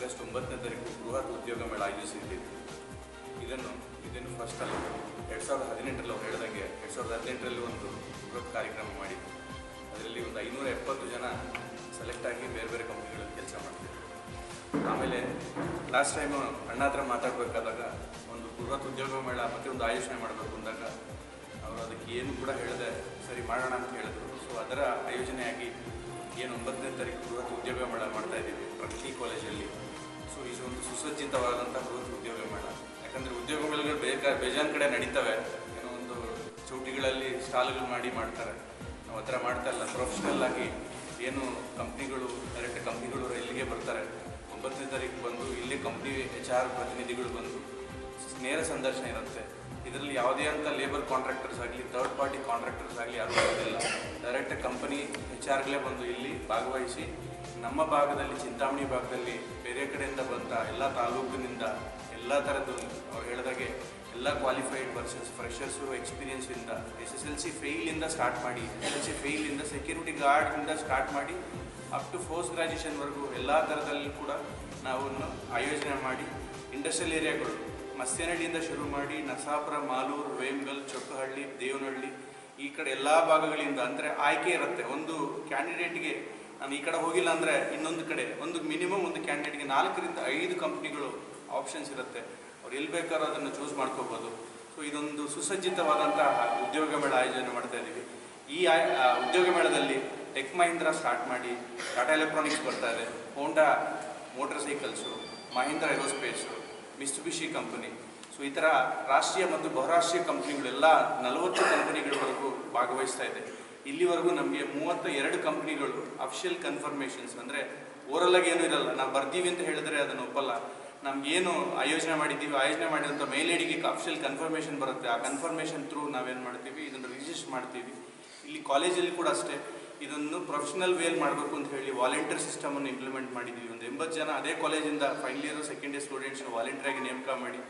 ಒಂಬತ್ತನೇ ತಾರೀಕು ಬೃಹತ್ ಉದ್ಯೋಗ ಮೇಳ ಆಯೋಜಿಸಿದ್ದೀವಿ ಇದನ್ನು ಇದನ್ನು ಫಸ್ಟ್ ಅಲ್ಲ ಎರಡು ಸಾವಿರದ ಹದಿನೆಂಟರಲ್ಲಿ ಅವ್ರು ಹೇಳಿದಂಗೆ ಎರಡು ಸಾವಿರದ ಹದಿನೆಂಟರಲ್ಲಿ ಒಂದು ಬೃಹತ್ ಕಾರ್ಯಕ್ರಮ ಮಾಡಿ ಅದರಲ್ಲಿ ಒಂದು ಐನೂರ ಎಪ್ಪತ್ತು ಜನ ಸೆಲೆಕ್ಟ್ ಆಗಿ ಬೇರೆ ಬೇರೆ ಕಂಪ್ನಿಗಳಲ್ಲಿ ಕೆಲಸ ಮಾಡ್ತಿದ್ರು. ಆಮೇಲೆ ಲಾಸ್ಟ್ ಟೈಮು ಅಣ್ಣ ಹತ್ರ ಮಾತಾಡಬೇಕಾದಾಗ ಒಂದು ಬೃಹತ್ ಉದ್ಯೋಗ ಮೇಳ ಮತ್ತೆ ಒಂದು ಆಯೋಜನೆ ಮಾಡಬೇಕು ಅಂದಾಗ ಅವರು ಅದಕ್ಕೆ ಏನು ಕೂಡ ಹೇಳಿದೆ ಸರಿ ಮಾಡೋಣ ಅಂತ ಹೇಳಿದ್ರು. ಸೊ ಅದರ ಆಯೋಜನೆಯಾಗಿ ಏನು ಒಂಬತ್ತನೇ ತಾರೀಕು ಬೃಹತ್ ಉದ್ಯೋಗ ಮೇಳ ಮಾಡ್ತಾ ಇದ್ದೀವಿ ಪ್ರಗತಿ ಕಾಲೇಜಲ್ಲಿ ಸೊ ಇದು ಒಂದು ಸುಸಜ್ಜಿತವಾದಂಥ ಬೃಹತ್ ಉದ್ಯೋಗ ಮೇಳ. ಯಾಕಂದರೆ ಉದ್ಯೋಗ ಮೇಳಗಳು ಬೇಗ ಬೇಜಾನ್ ಕಡೆ ನಡೀತವೆ. ಏನೋ ಒಂದು ಚೌಟಿಗಳಲ್ಲಿ ಸ್ಟಾಲ್ಗಳು ಮಾಡಿ ಮಾಡ್ತಾರೆ. ನಾವು ಆ ಥರ ಮಾಡ್ತಾ ಇಲ್ಲ. ಪ್ರೊಫೆಷ್ನಲ್ ಆಗಿ ಏನು ಕಂಪ್ನಿಗಳು, ಡೈರೆಕ್ಟ್ ಕಂಪ್ನಿಗಳು ಇಲ್ಲಿಗೆ ಬರ್ತಾರೆ? ಒಂಬತ್ತನೇ ತಾರೀಕು ಬಂದು ಇಲ್ಲಿ ಕಂಪ್ನಿ ಎಚ್ ಆರ್ ಪ್ರತಿನಿಧಿಗಳು ಬಂದು ನೇರ ಸಂದರ್ಶನ ಇರುತ್ತೆ. ಇದರಲ್ಲಿ ಯಾವುದೇ ಅಂತ ಲೇಬರ್ ಕಾಂಟ್ರಾಕ್ಟರ್ಸ್ ಆಗಲಿ ಥರ್ಡ್ ಪಾರ್ಟಿ ಕಾಂಟ್ರಾಕ್ಟರ್ಸ್ ಆಗಲಿ ಯಾರು ಬರೋದಿಲ್ಲ ಡೈರೆಕ್ಟ್ ಕಂಪನಿ ಎಚ್ ಆರ್ಗಳೇ ಬಂದು ಇಲ್ಲಿ ಭಾಗವಹಿಸಿ ನಮ್ಮ ಭಾಗದಲ್ಲಿ, ಚಿಂತಾಮಣಿ ಭಾಗದಲ್ಲಿ ಬೇರೆ ಕಡೆಯಿಂದ ಬಂದ ಎಲ್ಲ ತಾಲೂಕಿನಿಂದ ಎಲ್ಲ ಥರದ್ದು ಅವ್ರು ಹೇಳಿದಾಗೆ ಎಲ್ಲ ಕ್ವಾಲಿಫೈಡ್ ಪರ್ಸನ್ಸ್ ಫ್ರೆಷರ್ಸು ಎಕ್ಸ್ಪೀರಿಯನ್ಸಿಂದ ಎಸ್ ಎಸ್ ಎಲ್ ಸಿ ಫೇಲಿಂದ ಸ್ಟಾರ್ಟ್ ಮಾಡಿ ಎಸ್ ಎಲ್ ಸಿ ಫೇಲಿಂದ ಸೆಕ್ಯೂರಿಟಿ ಗಾರ್ಡಿಂದ ಸ್ಟಾರ್ಟ್ ಮಾಡಿ ಅಪ್ ಟು ಪೋಸ್ಟ್ ಗ್ರ್ಯಾಜುಯೇಷನ್ವರೆಗೂ ಎಲ್ಲ ಥರದಲ್ಲಿ ಕೂಡ ನಾವು ಆಯೋಜನೆ ಮಾಡಿ ಇಂಡಸ್ಟ್ರಿಯಲ್ ಏರಿಯಾಗಳು ಮಸ್ಯನಹಳ್ಳಿಯಿಂದ ಶುರು ಮಾಡಿ ನಸಾಪುರ ಮಾಲೂರು, ವೇಮ್ಗಲ್, ಚೊಕ್ಕಹಳ್ಳಿ, ದೇವನಹಳ್ಳಿ ಈ ಕಡೆ ಎಲ್ಲ ಭಾಗಗಳಿಂದ ಅಂದರೆ ಆಯ್ಕೆ ಇರುತ್ತೆ. ಒಂದು ಕ್ಯಾಂಡಿಡೇಟ್ಗೆ ನಾನು ಈ ಕಡೆ ಹೋಗಿಲ್ಲ ಅಂದರೆ ಇನ್ನೊಂದು ಕಡೆ. ಒಂದು ಮಿನಿಮಮ್ ಒಂದು ಕ್ಯಾಂಡಿಡೇಟ್ಗೆ ನಾಲ್ಕರಿಂದ ಐದು ಕಂಪ್ನಿಗಳು ಆಪ್ಷನ್ಸ್ ಇರುತ್ತೆ. ಅವ್ರು ಎಲ್ಲಿ ಬೇಕಾದ್ರೂ ಅದನ್ನು ಚೂಸ್ ಮಾಡ್ಕೋಬೋದು. ಸೊ ಇದೊಂದು ಸುಸಜ್ಜಿತವಾದಂತಹ ಉದ್ಯೋಗ ಮೇಳ ಆಯೋಜನೆ ಮಾಡ್ತಾ ಇದ್ದೀವಿ ಈ ಉದ್ಯೋಗ ಮೇಳದಲ್ಲಿ ಟೆಕ್ ಮಹೀಂದ್ರ ಸ್ಟಾರ್ಟ್ ಮಾಡಿ ಟಾಟಾ ಎಲೆಕ್ಟ್ರಾನಿಕ್ಸ್ ಬರ್ತಾ ಇದೆ Honda motor cycles Mahindra aerospace Mitsubishi company so ಈ ಥರ ರಾಷ್ಟ್ರೀಯ ಮತ್ತು ಬಹುರಾಷ್ಟ್ರೀಯ ಕಂಪ್ನಿಗಳೆಲ್ಲ ನಲವತ್ತು ಕಂಪನಿಗಳವರೆಗೂ ಭಾಗವಹಿಸ್ತಾ ಇದೆ. ಇಲ್ಲಿವರೆಗೂ ನಮಗೆ ಮೂವತ್ತ ಎರಡು ಕಂಪ್ನಿಗಳು ಅಫಿಷಿಯಲ್ ಕನ್ಫರ್ಮೇಷನ್ಸ್ ಅಂದರೆ ಓರಲ್ಲಾಗಿ ಏನೂ ಇರಲ್ಲ. ನಾವು ಬರ್ತೀವಿ ಅಂತ ಹೇಳಿದ್ರೆ ಅದನ್ನು ಒಪ್ಪಲ್ಲ. ನಮಗೇನು ಆಯೋಜನೆ ಮಾಡಿದ್ದೀವಿ, ಆಯೋಜನೆ ಮಾಡಿದಂಥ ಮೇಲ್ ಐಡಿಗೆ ಅಫಿಷಿಯಲ್ ಕನ್ಫರ್ಮೇಷನ್ ಬರುತ್ತೆ. ಆ ಕನ್ಫರ್ಮೇಷನ್ ಥ್ರೂ ನಾವೇನು ಮಾಡ್ತೀವಿ? ಇದನ್ನು ರಿಜಿಸ್ಟರ್ ಮಾಡ್ತೀವಿ. ಇಲ್ಲಿ ಕಾಲೇಜಲ್ಲಿ ಕೂಡ ಅಷ್ಟೇ. ಇದನ್ನು ಪ್ರೊಫೆಷನಲ್ ವೇಲ್ ಮಾಡಬೇಕು ಅಂತ ಹೇಳಿ ವಾಲಂಟಿಯರ್ ಸಿಸ್ಟಮನ್ನು ಇಂಪ್ಲಿಮೆಂಟ್ ಮಾಡಿದ್ದೀವಿ. ಒಂದು ಎಂಬತ್ತು ಜನ ಅದೇ ಕಾಲೇಜಿಂದ ಫೈನಲ್ ಇಯರ್ ಸೆಕೆಂಡ್ ಇಯರ್ ಸ್ಟೂಡೆಂಟ್ಸ್ನ ವಾಲಂಟಿಯರಾಗಿ ನೇಮಕ ಮಾಡಿ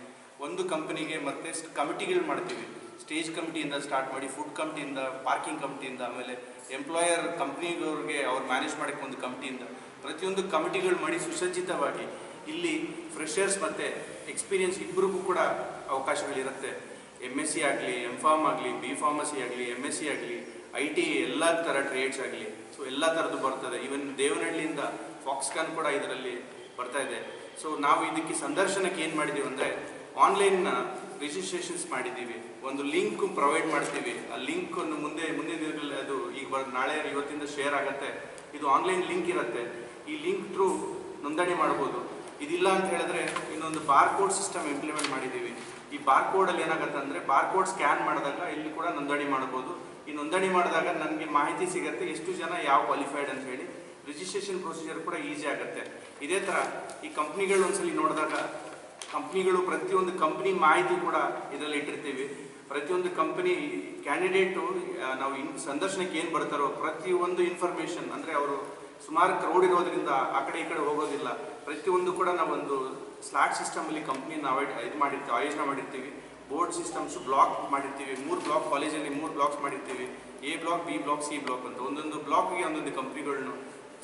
ಒಂದು ಕಂಪನಿಗೆ ಮತ್ತೆ ಕಮಿಟಿಗಳು ಮಾಡ್ತೀವಿ. ಸ್ಟೇಜ್ ಕಮಿಟಿಯಿಂದ ಸ್ಟಾರ್ಟ್ ಮಾಡಿ ಫುಡ್ ಕಮಿಟಿಯಿಂದ, ಪಾರ್ಕಿಂಗ್ ಕಮಿಟಿಯಿಂದ, ಆಮೇಲೆ ಎಂಪ್ಲಾಯರ್ ಕಂಪ್ನಿಗಳವ್ರಿಗೆ ಅವ್ರು ಮ್ಯಾನೇಜ್ ಮಾಡೋಕ್ಕೆ ಒಂದು ಕಮಿಟಿಯಿಂದ ಪ್ರತಿಯೊಂದು ಕಮಿಟಿಗಳು ಮಾಡಿ ಸುಸಜ್ಜಿತವಾಗಿ ಇಲ್ಲಿ ಫ್ರೆಷರ್ಸ್ ಮತ್ತು ಎಕ್ಸ್ಪೀರಿಯನ್ಸ್ ಇಬ್ಬರಿಗೂ ಕೂಡ ಅವಕಾಶಗಳಿರುತ್ತೆ. ಎಂ ಎಸ್ ಸಿ ಆಗಲಿ ಎಂ ಫಾರ್ಮ್ ಆಗಲಿ ಬಿ ಫಾರ್ಮಸಿ ಆಗಲಿ ಎಂ ಎಸ್ ಸಿ ಆಗಲಿ ಐ ಟಿ ಎಲ್ಲ ಥರ ಟ್ರೇಡ್ಸ್ ಆಗಲಿ. ಸೊ ಎಲ್ಲ ಥರದ್ದು ಬರ್ತದೆ. ಈವನ್ ದೇವನಹಳ್ಳಿಯಿಂದ ಫಾಕ್ಸ್ಕಾನ್ ಕೂಡ ಇದರಲ್ಲಿ ಬರ್ತಾ ಇದೆ. ಸೊ ನಾವು ಇದಕ್ಕೆ ಸಂದರ್ಶನಕ್ಕೆ ಏನು ಮಾಡಿದ್ದೀವಿ ಅಂದರೆ ಆನ್ಲೈನ್ ರಿಜಿಸ್ಟ್ರೇಷನ್ಸ್ ಮಾಡಿದ್ದೀವಿ. ಒಂದು ಲಿಂಕ್ ಪ್ರೊವೈಡ್ ಮಾಡ್ತೀವಿ. ಆ ಲಿಂಕ್ ಅನ್ನು ಮುಂದೆ, ಮುಂದಿನ ದಿನಗಳಲ್ಲಿ ಅದು ಈಗ ನಾಳೆ, ಇವತ್ತಿಂದ ಶೇರ್ ಆಗುತ್ತೆ. ಇದು ಆನ್ಲೈನ್ ಲಿಂಕ್ ಇರುತ್ತೆ. ಈ ಲಿಂಕ್ ಥ್ರೂ ನೋಂದಣಿ ಮಾಡ್ಬೋದು. ಇದಿಲ್ಲ ಅಂತ ಹೇಳಿದ್ರೆ ಇನ್ನೊಂದು ಬಾರ್ ಕೋಡ್ ಸಿಸ್ಟಮ್ ಇಂಪ್ಲಿಮೆಂಟ್ ಮಾಡಿದ್ದೀವಿ. ಈ ಬಾರ್ ಕೋಡಲ್ಲಿ ಏನಾಗುತ್ತೆ ಅಂದರೆ ಬಾರ್ ಕೋಡ್ ಸ್ಕ್ಯಾನ್ ಮಾಡಿದಾಗ ಇಲ್ಲಿ ಕೂಡ ನೋಂದಣಿ ಮಾಡ್ಬೋದು. ಈ ನೋಂದಣಿ ಮಾಡಿದಾಗ ನನಗೆ ಮಾಹಿತಿ ಸಿಗುತ್ತೆ, ಎಷ್ಟು ಜನ ಯಾವ ಕ್ವಾಲಿಫೈಡ್ ಅಂತ ಹೇಳಿ. ರಿಜಿಸ್ಟ್ರೇಷನ್ ಪ್ರೊಸೀಜರ್ ಕೂಡ ಈಸಿ ಆಗುತ್ತೆ. ಇದೇ ಥರ ಈ ಕಂಪ್ನಿಗಳು ಒಂದ್ಸಲಿ ನೋಡಿದಾಗ ಕಂಪ್ನಿಗಳು ಪ್ರತಿಯೊಂದು ಕಂಪ್ನಿ ಮಾಹಿತಿ ಕೂಡ ಇದರಲ್ಲಿ ಇಟ್ಟಿರ್ತೀವಿ. ಪ್ರತಿಯೊಂದು ಕಂಪನಿ ಕ್ಯಾಂಡಿಡೇಟು ನಾವು ಇನ್, ಸಂದರ್ಶನಕ್ಕೆ ಏನು ಬರ್ತಾರೋ ಪ್ರತಿಯೊಂದು ಇನ್ಫಾರ್ಮೇಷನ್ ಅಂದರೆ ಅವರು ಸುಮಾರು ಕ್ರೌಡ್ ಇರೋದ್ರಿಂದ ಆ ಕಡೆ ಈ ಕಡೆ ಹೋಗೋದಿಲ್ಲ. ಪ್ರತಿಯೊಂದು ಕೂಡ ನಾವೊಂದು ಸ್ಲಾಟ್ ಸಿಸ್ಟಮಲ್ಲಿ ಕಂಪ್ನಿನ ಅವೈಡ್ ಇದು ಮಾಡಿರ್ತೀವಿ, ಆಯೋಜನೆ ಮಾಡಿರ್ತೀವಿ. ಬೋರ್ಡ್ ಸಿಸ್ಟಮ್ಸ್ ಬ್ಲಾಕ್ ಮಾಡಿರ್ತೀವಿ. ಮೂರು ಬ್ಲಾಕ್ ಕಾಲೇಜಲ್ಲಿ ಮೂರು ಬ್ಲಾಕ್ಸ್ ಮಾಡಿರ್ತೀವಿ. A block B block C block ಅಂತ ಒಂದೊಂದು ಬ್ಲಾಕ್ಗೆ ಒಂದೊಂದು ಕಂಪ್ನಿಗಳನ್ನು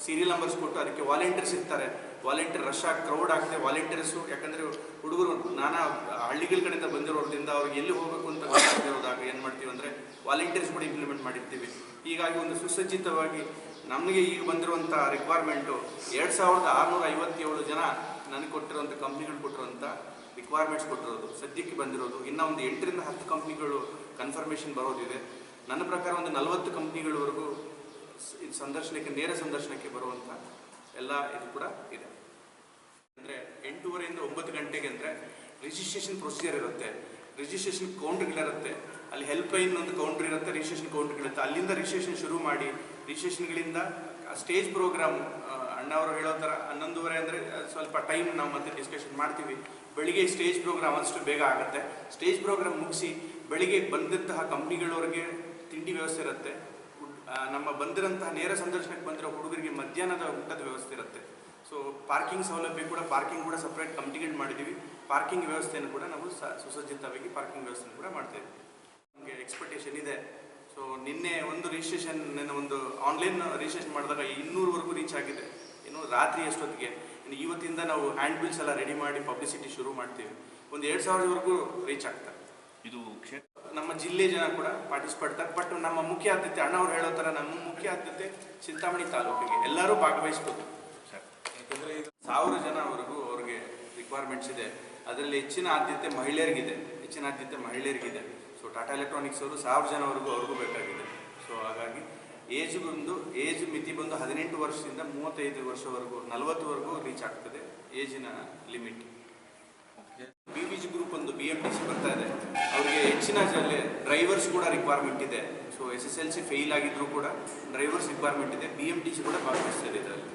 ಸೀರಿಯಲ್ ನಂಬರ್ಸ್ ಕೊಟ್ಟು ಅದಕ್ಕೆ ವಾಲಂಟಿಯರ್ಸ್ ಇರ್ತಾರೆ. ವಾಲಂಟಿಯರ್ ರಶ್ ಆಗಿ ಕ್ರೌಡ್ ಆಗ್ತದೆ. ವಾಲಂಟಿಯರ್ಸು ಯಾಕಂದರೆ ಹುಡುಗರು ನಾನಾ ಹಳ್ಳಿಗಳ ಕಡೆಯಿಂದ ಬಂದಿರೋದ್ರಿಂದ ಅವ್ರಿಗೆ ಎಲ್ಲಿ ಹೋಗಬೇಕು ಅಂತ ಇರೋದಾಗ ಏನು ಮಾಡ್ತೀವಿ ಅಂದರೆ ವಾಲಂಟಿಯರ್ಸ್ ಕೂಡ ಇಂಪ್ಲಿಮೆಂಟ್ ಮಾಡಿರ್ತೀವಿ. ಹೀಗಾಗಿ ಒಂದು ಸುಸಜ್ಜಿತವಾಗಿ ನಮಗೆ ಈಗ ಬಂದಿರುವಂಥ ರಿಕ್ವೈರ್ಮೆಂಟು ಎರಡು ಸಾವಿರದ ಆರುನೂರ ಐವತ್ತೇಳು ಜನ ನನಗೆ ಕೊಟ್ಟಿರುವಂಥ ಕಂಪ್ನಿಗಳು ಕೊಟ್ಟಿರುವಂಥ ರಿಕ್ವೈರ್ಮೆಂಟ್ಸ್ ಕೊಟ್ಟಿರೋದು. ಸದ್ಯಕ್ಕೆ ಬಂದಿರೋದು. ಇನ್ನು ಒಂದು ಎಂಟರಿಂದ ಹತ್ತು ಕಂಪ್ನಿಗಳು ಕನ್ಫರ್ಮೇಷನ್ ಬರೋದಿದೆ. ನನ್ನ ಪ್ರಕಾರ ಒಂದು ನಲವತ್ತು ಕಂಪ್ನಿಗಳವರೆಗೂ ಸಂದರ್ಶನಕ್ಕೆ, ನೇರ ಸಂದರ್ಶನಕ್ಕೆ ಬರುವಂಥ ಎಲ್ಲ ಇದು ಕೂಡ ಇದೆ. ಅಂದರೆ ಎಂಟೂವರೆಯಿಂದ ಒಂಬತ್ತು ಗಂಟೆಗೆ ಅಂದರೆ ರಿಜಿಸ್ಟ್ರೇಷನ್ ಪ್ರೊಸೀಜರ್ ಇರುತ್ತೆ. ರಿಜಿಸ್ಟ್ರೇಷನ್ ಕೌಂಟ್ಗಳಿರುತ್ತೆ ಅಲ್ಲಿ ಹೆಲ್ಪ್ ಲೈನ್ ಒಂದು ಕೌಂಟರ್ ಇರುತ್ತೆ ರಿಜಿಸ್ಟ್ರೇಷನ್ ಕೌಂಟ್ಗಳಿರುತ್ತೆ ಅಲ್ಲಿಂದ ರಿಜಿಸ್ಟ್ರೇಷನ್ ಶುರು ಮಾಡಿ ರಿಜಿಸ್ಟ್ರೇಷನ್ಗಳಿಂದ ಸ್ಟೇಜ್ ಪ್ರೋಗ್ರಾಮ್ ಅಣ್ಣವರು ಹೇಳೋ ಥರ ಹನ್ನೊಂದುವರೆ ಅಂದರೆ ಸ್ವಲ್ಪ ಟೈಮ್ ನಾವು ಮತ್ತೆ ಡಿಸ್ಕಷನ್ ಮಾಡ್ತೀವಿ. ಬೆಳಿಗ್ಗೆ ಸ್ಟೇಜ್ ಪ್ರೋಗ್ರಾಮ್ ಅಷ್ಟು ಬೇಗ ಆಗುತ್ತೆ. ಸ್ಟೇಜ್ ಪ್ರೋಗ್ರಾಮ್ ಮುಗಿಸಿ ಬೆಳಿಗ್ಗೆ ಬಂದಂತಹ ಕಂಪ್ನಿಗಳವ್ರಿಗೆ ತಿಂಡಿ ವ್ಯವಸ್ಥೆ ಇರುತ್ತೆ. ನಮ್ಮ ಬಂದಿರೋಂತಹ ನೇರ ಸಂದರ್ಶನಕ್ಕೆ ಬಂದಿರೋ ಹುಡುಗರಿಗೆ ಮಧ್ಯಾಹ್ನದ ಊಟದ ವ್ಯವಸ್ಥೆ ಇರುತ್ತೆ. ಸೊ ಪಾರ್ಕಿಂಗ್ ಸೌಲಭ್ಯ ಕೂಡ ಪಾರ್ಕಿಂಗ್ ಕೂಡ ಸಪ್ರೇಟ್ ಕಮಿಟಿಗಳು ಮಾಡಿದ್ದೀವಿ ಪಾರ್ಕಿಂಗ್ ವ್ಯವಸ್ಥೆಯನ್ನು ಕೂಡ ನಾವು ಸುಸಜ್ಜಿತವಾಗಿ ಪಾರ್ಕಿಂಗ್ ವ್ಯವಸ್ಥೆಯನ್ನು ಕೂಡ ಮಾಡ್ತೇವೆ ನಮಗೆ ಎಕ್ಸ್ಪೆಕ್ಟೇಷನ್ ಇದೆ. ಸೊ ನಿನ್ನೆ ಒಂದು ರಿಜಿಸ್ಟ್ರೇಷನ್ ಒಂದು ಆನ್ಲೈನ್ ರಿಜಿಸ್ಟ್ರೇಷನ್ ಮಾಡಿದಾಗ ಇನ್ನೂರವರೆಗೂ ರೀಚ್ ಆಗಿದೆ. ಇನ್ನು ರಾತ್ರಿ ಎಷ್ಟೊತ್ತಿಗೆ ಇನ್ನು ಇವತ್ತಿಂದ ನಾವು ಹ್ಯಾಂಡ್ ಬಿಲ್ಸ್ ಎಲ್ಲ ರೆಡಿ ಮಾಡಿ ಪಬ್ಲಿಸಿಟಿ ಶುರು ಮಾಡ್ತೀವಿ. ಒಂದು ಎರಡು ಸಾವಿರದವರೆಗೂ ರೀಚ್ ಆಗ್ತಾರೆ ಇದು ಕ್ಷೇತ್ರ ನಮ್ಮ ಜಿಲ್ಲೆ ಜನ ಕೂಡ ಪಾರ್ಟಿಸಿಪೇಟ್ ಬಟ್ ನಮ್ಮ ಮುಖ್ಯ ಆದ್ಯತೆ ಅಣ್ಣವ್ರು ಹೇಳೋ ಥರ ನಮ್ಮ ಮುಖ್ಯ ಆದ್ಯತೆ ಚಿಂತಾಮಣಿ ತಾಲೂಕಿಗೆ. ಎಲ್ಲರೂ ಭಾಗವಹಿಸ್ಬೋದು. ಯಾಕಂದರೆ ಇದು ಸಾವಿರ ಜನವರೆಗೂ ಅವ್ರಿಗೆ ರಿಕ್ವೈರ್ಮೆಂಟ್ಸ್ ಇದೆ. ಅದರಲ್ಲಿ ಹೆಚ್ಚಿನ ಆದ್ಯತೆ ಮಹಿಳೆಯರಿಗಿದೆ. ಹೆಚ್ಚಿನ ಆದ್ಯತೆ ಮಹಿಳೆಯರಿಗಿದೆ. ಸೊ ಟಾಟಾ ಎಲೆಕ್ಟ್ರಾನಿಕ್ಸ್ ಅವರು ಸಾವಿರ ಜನವರೆಗೂ ಅವ್ರಿಗೂ ಬೇಕಾಗಿದೆ. ಸೊ ಹಾಗಾಗಿ ಏಜ್ ಬಂದು ಏಜ್ ಮಿತಿ ಬಂದು ಹದಿನೆಂಟು ವರ್ಷದಿಂದ ಮೂವತ್ತೈದು ವರ್ಷವರೆಗೂ, ನಲವತ್ತುವರೆಗೂ ರೀಚ್ ಆಗ್ತದೆ. ಏಜಿನ limit B B G group ಒಂದು ಬಿ ಎಂ ಟಿ ಸಿ ಬರ್ತಾ ಇದೆ ಅವರಿಗೆ ಹೆಚ್ಚಿನ ಡ್ರೈವರ್ಸ್ ಕೂಡ ರಿಕ್ವೈರ್ಮೆಂಟ್ ಇದೆ. So S S L C fail ಆಗಿದ್ರು ಕೂಡ ಡ್ರೈವರ್ಸ್ ರಿಕ್ವೈರ್ಮೆಂಟ್ ಇದೆ. ಬಿ ಎಂ ಟಿ ಸಿ ಕೂಡ ಭಾಗವಹಿಸ್ತಾ ಇದೆ ಇದರಲ್ಲಿ.